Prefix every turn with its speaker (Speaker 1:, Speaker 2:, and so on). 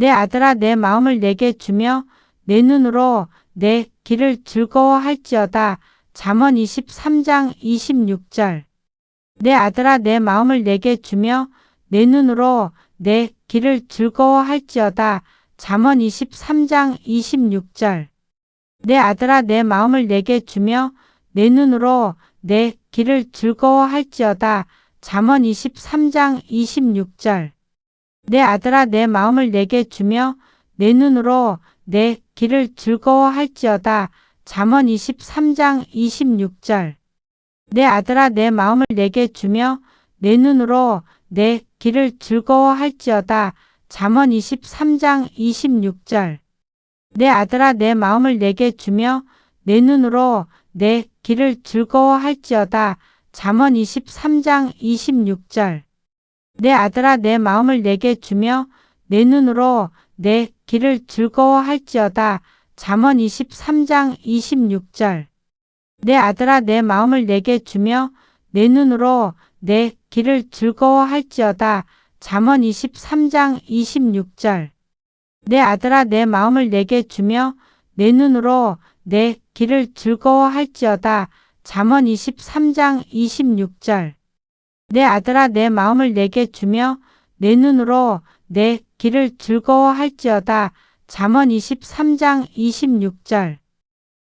Speaker 1: 내 아들아 내 마음을 내게 주며 내 눈으로 내 길을 즐거워할지어다. 잠언 23장 26절 내 아들아 내 마음을 내게 주며 내 눈으로 내 길을 즐거워할지어다. 잠언 23장 26절 내 아들아 내 마음을 내게 주며 내 눈으로 내 길을 즐거워할지어다. 잠언 23장 26절 내 아들아 내 마음을 내게 주며 내 눈으로 내 길을 즐거워할지어다. 잠언 23장 26절 내 아들아 내 마음을 내게 주며 내 눈으로 내 길을 즐거워할지어다. 잠언 23장 26절 내 아들아 내 마음을 내게 주며 내 눈으로 내 길을 즐거워할지어다. 잠언 23장 26절 내 아들아 내 마음을 내게 주며 내 눈으로 내 길을 즐거워할지어다. 잠언 23장 26절 내 아들아 내 마음을 내게 주며 내 눈으로 내 길을 즐거워할지어다. 잠언 23장 26절 내 아들아 내 마음을 내게 주며 내 눈으로 내 길을 즐거워할지어다. 잠언 23장 26절 내 아들아 내 마음을 내게 주며 내 눈으로 내 길을 즐거워할지어다. 잠언 23장 26절